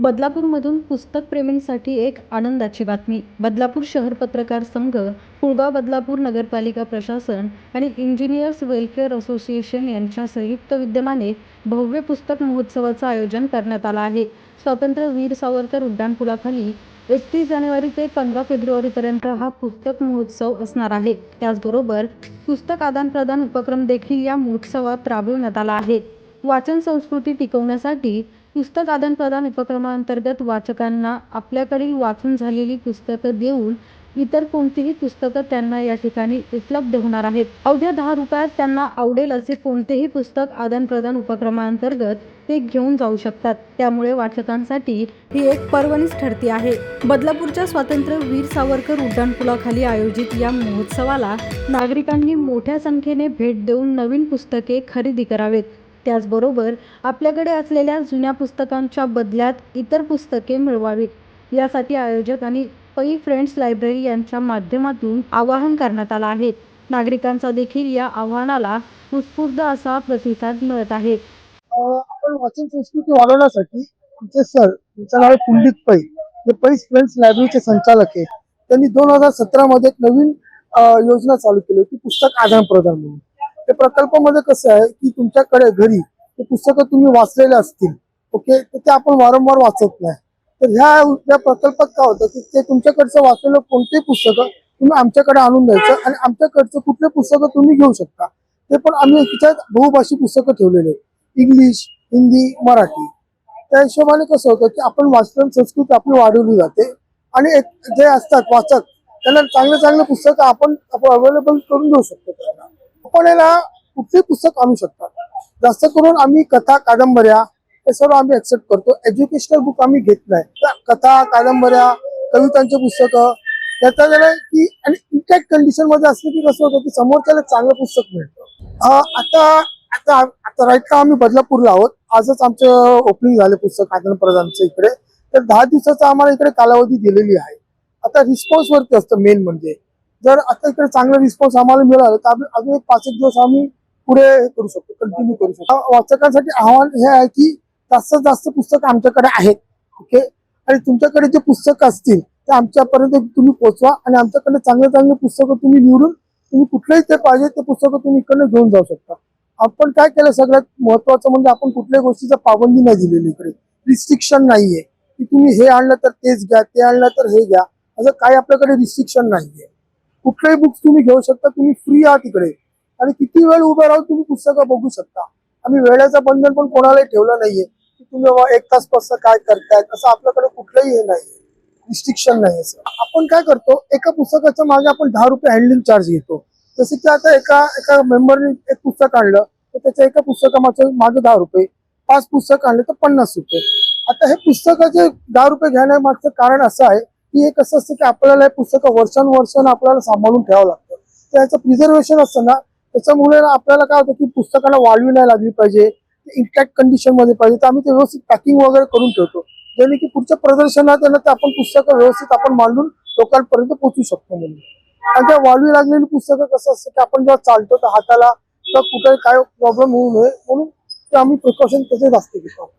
बदलापूरमधून पुस्तक प्रेमींसाठी एक आनंदाची बातमी. बदलापूर शहर पत्रकार संघ पुळगाव बदलापूर नगरपालिका प्रशासन आणि इंजिनियर्स वेलफेअर असोसिएशन यांच्या संयुक्त विद्यमाने भव्य पुस्तक महोत्सवाचं आयोजन करण्यात आलं आहे. स्वातंत्र्यवीर सावरकर उड्डाणपुलाखाली एकतीस जानेवारी ते पंधरा फेब्रुवारीपर्यंत हा पुस्तक महोत्सव असणार आहे. त्याचबरोबर पुस्तक आदानप्रदान उपक्रम देखील या महोत्सवात राबविण्यात आला आहे. वाचन संस्कृती टिकवण्यासाठी पुस्तक आदानप्रदान उपक्रमांतर्गत वाचकांना आपल्याकडील वाचून झालेली पुस्तकं देऊन इतर कोणतीही पुस्तकं त्यांना या ठिकाणी उपलब्ध होणार आहेत. अवघ्या दहा रुपयात त्यांना आवडेल असे कोणतेही पुस्तक आदानप्रदान उपक्रमांतर्गत ते घेऊन जाऊ शकतात. त्यामुळे वाचकांसाठी ही एक पर्वणीच ठरती आहे. बदलापूरच्या स्वातंत्र्य वीर सावरकर उड्डाणपुलाखाली आयोजित या महोत्सवाला नागरिकांनी मोठ्या संख्येने भेट देऊन नवीन पुस्तके खरेदी करावेत. त्याचबरोबर आपल्याकडे असलेल्या जुन्या पुस्तकांच्या बदल्यात इतर पुस्तके मिळवावीत. यासाठी आयोजक आणि पै फ्रेंड्स लायब्ररी यांच्या माध्यमातून आवाहन करण्यात आलं आहे. नागरिकांचा देखील या आव्हानाला उत्स्फूर्त असा प्रतिसाद मिळत आहे. आपण वाचन संस्कृती वाढवण्यासाठी आमचे सर त्यांचं नाव पुंडित पै. हे पैस फ्रेंड्स लायब्ररीचे संचालक आहे त्यांनी दोन हजार सतरा मध्ये एक नवीन योजना चालू केली होती पुस्तक आदान प्रदान म्हणून. त्या प्रकल्पामध्ये कसं आहे की तुमच्याकडे घरी ते पुस्तकं तुम्ही वाचलेले असतील ओके? तर ते आपण वारंवार वाचत नाही. तर ह्या या प्रकल्पात काय होतं की ते तुमच्याकडचं वाचलेलं कोणतेही पुस्तकं तुम्ही आमच्याकडे आणून द्यायचं आणि आमच्याकडचं कुठले पुस्तकं तुम्ही घेऊ शकता. ते पण आम्ही तिच्यात बहुभाषी पुस्तकं ठेवलेले इंग्लिश हिंदी मराठी. त्या हिशोबाने कसं होतं की आपण वाचन संस्कृती आपली वाढवली जाते. आणि एक जे असतात वाचक त्यांना चांगले चांगले पुस्तकं आपण अवेलेबल करून देऊ शकतो त्यांना कोणाला कुठले पुस्तक आणू शकतात. जास्त करून आम्ही कथा कादंबऱ्या हे सर्व आम्ही ऍक्सेप्ट करतो. एज्युकेशनल बुक आम्ही घेत नाही. कथा कादंबऱ्या कवितांचे पुस्तकं त्याचा झालं की आणि इंटॅक्ट कंडिशनमध्ये असलं की कसं होतं की समोरच्याला चांगलं पुस्तक मिळतं. आता आता आता राईट का आम्ही बदलापूरला आहोत. आजच आमचं ओपनिंग झालं पुस्तक आदान प्रधानचं इकडे. तर दहा दिवसाचा आम्हाला इकडे कालावधी दिलेली आहे. आता रिस्पॉन्स वरती असतं मेन म्हणजे. जर आता इकडे चांगला रिस्पॉन्स आम्हाला मिळाला तर आम्ही अजून एक पाच एक दिवस आम्ही पुढे हे करू शकतो कंटिन्यू करू शकतो. वाचकांसाठी आव्हान हे आहे की जास्तीत जास्त पुस्तक आमच्याकडे आहेत ओके आणि तुमच्याकडे जे पुस्तकं असतील ते आमच्यापर्यंत तुम्ही पोहोचवा आणि आमच्याकडे चांगले चांगले पुस्तकं तुम्ही निवडून तुम्ही कुठलंही ते पाहिजे ते पुस्तकं तुम्ही इकडे घेऊन जाऊ शकता. आपण काय केलं सगळ्यात महत्वाचं म्हणजे आपण कुठल्याही गोष्टीचा पाबंदी नाही दिलेली इकडे. रिस्ट्रिक्शन नाहीये. की तुम्ही हे आणलं तर तेच घ्या ते आणलं तर हे घ्या. असं काही आपल्याकडे रिस्ट्रिक्शन नाहीये. कुठलेही बुक्स तुम्ही घेऊ शकता तुम्ही फ्री आहात इकडे. आणि किती वेळ उभे राहून तुम्ही पुस्तकं बघू शकता. आम्ही वेळेचं बंधन पण कोणालाही ठेवलं नाहीये. की तुम्ही एक तास पास काय करतायत असं आपल्याकडे कुठलंही हे नाहीये. रिस्ट्रिक्शन नाही असं आपण काय करतो एका पुस्तकाच्या मागे आपण दहा रुपये हँडलिंग चार्ज घेतो. जसं की आता एका एका मेंबरने एक पुस्तक आणलं तर त्याच्या एका पुस्तकामागे मागे दहा रुपये. पाच पुस्तक आणले तर पन्नास रुपये. आता हे पुस्तकाचे दहा रुपये घेण्यामागचं कारण असं आहे की हे कसं असतं की आपल्याला हे पुस्तकं वर्षानुवर्षानं आपल्याला सांभाळून ठेवावं लागतं. त्याचं प्रिझर्वेशन असतं ना त्याच्यामुळे आपल्याला काय होतं की पुस्तकाला वाळवी नाही लागली पाहिजे इंटॅक्ट कंडिशनमध्ये पाहिजे. तर आम्ही ते व्यवस्थित पॅकिंग वगैरे करून ठेवतो. जेणे की पुढच्या प्रदर्शनात आहे ना ते आपण पुस्तकं व्यवस्थित आपण मांडून लोकांपर्यंत पोहोचू शकतो म्हणून. आणि त्या वाळवी लागलेली पुस्तकं कसं असतं की आपण जेव्हा चालतो तर हाताला किंवा कुठे काय प्रॉब्लेम होऊ नये म्हणून ते आम्ही प्रिकॉशन त्याचे जास्त घेतो